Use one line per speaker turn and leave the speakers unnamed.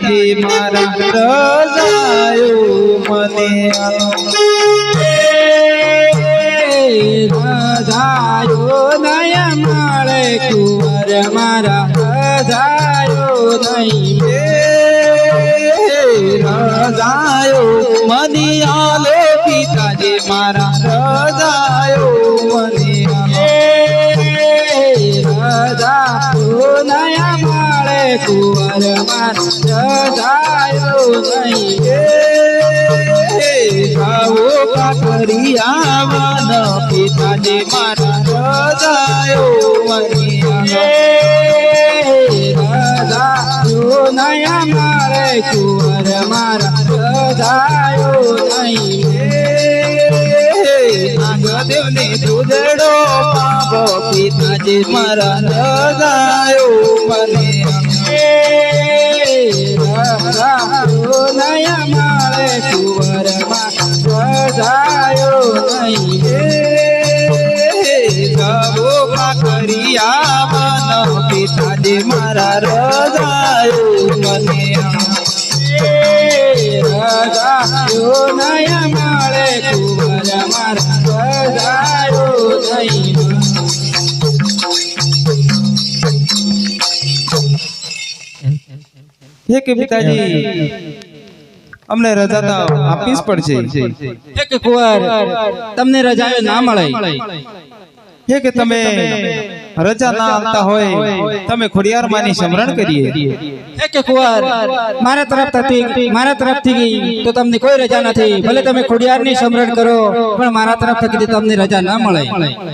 પિતાજી મારા રજાયો મને
રજાયો નય મળે કુંવર મારા રજાયો નહીં
રજાયો મને આલો પિતાજી મારા રજાયો મને
રજાયો નય કુંવર મારા નહીં
આવો કાકરી વન પિતાને મારા રજાયો
રજાયો નય મળે કુંવર મારા રજાયો નહીં
નાગદેવને દૂધડો પાવો પિતાજી મારા રજાયો મને
નયા માળે કુંવરમાં વધાયો નહીં
ગવો કાકરિયા વન પિતાજી મારા રજાયો હે કે પિતાજી. અમને રજા તો આપવી જ પડશે
એક કુંવર તમને રજા ના મળે.
હે કે તમે રજા ના આવતા હોય તમે ખોડિયાર માની સમરણ કરીએ.
એક કુંવર મારા તરફથી મારા તરફથી તો તમને કોઈ રજા નથી. ભલે તમે ખોડિયાર ની સમરણ કરો પણ મારા તરફ થકી તમને રજા ના મળે.